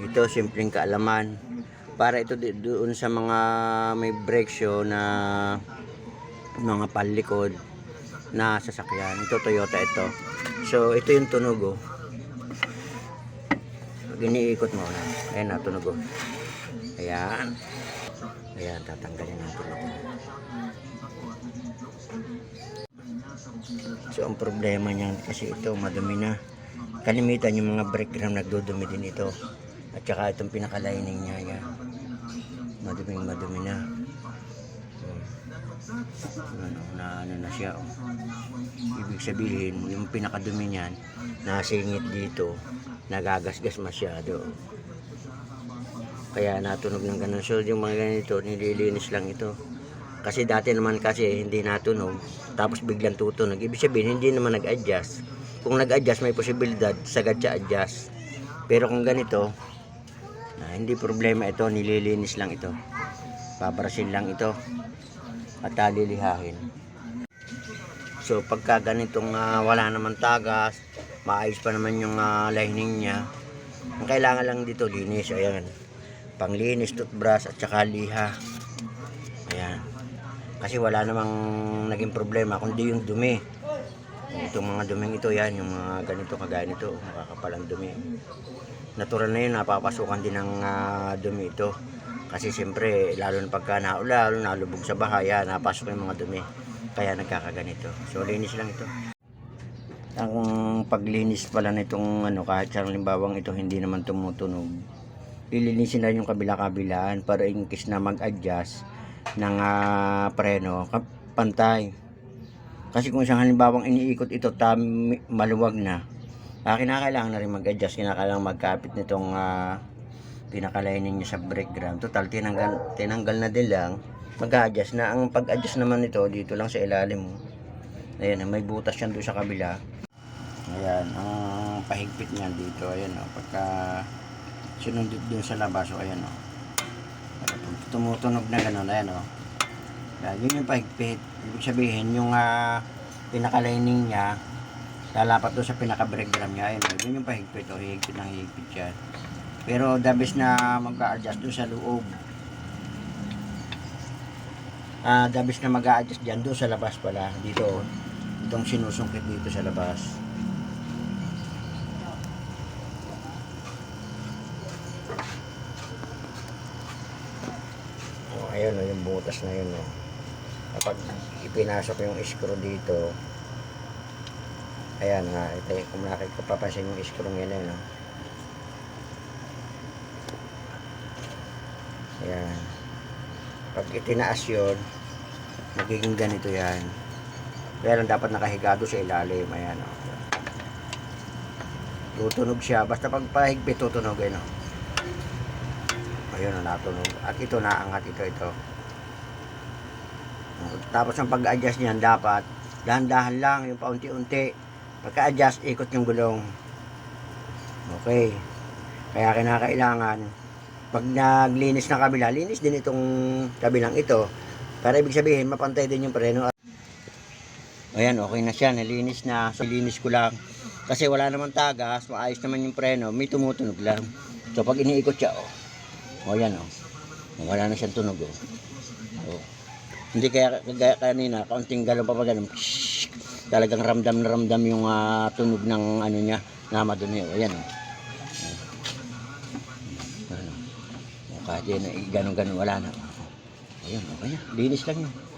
Ito, simpleng kaalaman. Para ito doon sa mga may brake show na mga palikod na sasakyan. Ito, Toyota ito. So, ito yung tunog, oh. Pag iniikot mo na. Ayan na, tunog, oh. Ayan. Ayan, tatanggalin natin ito. So, ang problema niyan kasi ito, madumi na. Kalimitan yung mga brake drum nagdudumi din ito. At saka itong pinaka-lining niya, yan. Maduming madumi na. Ano, na ano na siya. oh. Ibig sabihin, yung pinakadumi niyan, nasingit dito, nagagasgas masyado. Kaya natunog ng ganun. So, yung mga ganito, nililinis lang ito. Kasi dati naman kasi hindi natunog, tapos biglang tutunog. Ibig sabihin, hindi naman nag-adjust. Kung nag-adjust, may posibilidad, sagad siya adjust. Pero kung ganito, ah, hindi problema ito, nililinis lang ito. Babarasin lang ito at talilihahin. So pagka ganitong ah, wala naman tagas, maayos pa naman yung ah, lining niya, ang kailangan lang dito linis, ayan. Panglinis, toothbrush at saka liha. Ayan. Kasi wala namang naging problema kundi yung dumi. Itong mga duming ito yan, yung mga ganito kagaya nito, makakapalang dumi. Natural na yun, napapasukan din ng ah, dumi ito. Kasi siyempre, lalo na pagka naulan, nalubog sa bahay, yan, napasok yung mga dumi. Kaya nagkakaganito. So, linis lang ito. Ang paglinis pala nitong ano, kahit sa limbawang ito hindi naman tumutunog, ilinisin na yung kabila-kabilaan para in case na mag-adjust ng ah, preno, pantay. Kasi kung isang halimbawang iniikot ito tam maluwag na, ah, kinakailangan na rin mag-adjust, kinakailangan magkapit nitong ah, pinakalining niya sa brake drum. Total, tinanggal, tinanggal na din lang, mag-adjust na. Ang pag-adjust naman nito, dito lang sa ilalim. Ayan, may butas yan doon sa kabila. Ayan, ang pahigpit niyan dito, ayan o, pagka sinundot dun sa labas, o ayan o. Ayan, pag tumutunog na gano'n, ayan o. Ayan, yun yung pahigpit. Ibig sabihin, yung ah, pinaka-lining niya, lalapat doon sa pinaka-brake drum niya, ayan o. Yun yung pahigpit o, higpit ng higpit yan. Pero the best na mag-a-adjust doon sa loob. Ah, the best na mag-a-adjust dyan doon sa labas pala, dito o. Itong sinusungkit dito sa labas. Oh, ayun o, yung butas na yun o. Kapag ipinasok yung screw dito, ayan nga, ito, kung nakikapapansin yung screw yan yun o. Ayan. Pag itinaas yun, magiging ganito yan. Lang dapat nakahigado sa ilalim. Ayan o. Tutunog siya. Basta pag pahigpit, tutunog. Ayan o. Ayun o, natunog. At ito, naangat ito, ito. Tapos ang pag-adjust niyan, dapat dahan-dahan lang, yung paunti-unti. Pagka-adjust, ikot yung gulong. Okay. Kaya kinakailangan, pag naglinis ng kabila, linis din itong kabilang ito. Para ibig sabihin, mapantay din yung preno. Ayan, okay na siya. Nalinis na. So, linis ko lang. Kasi wala naman tagas. Maayos naman yung preno. May tumutunog lang. So, pag iniikot siya, oh. O, yan, oh. Wala na siyang tunog, oh. oh. Hindi kaya, kaya kanina, kaunting galaw pa pa ganun. Talagang ramdam na ramdam yung ah, tunog ng ano niya. Na madumi, oh. Ayan, oh. Ano. Kahit eh, ganun-ganun, wala na. Ayan, okay na. Linis lang yan.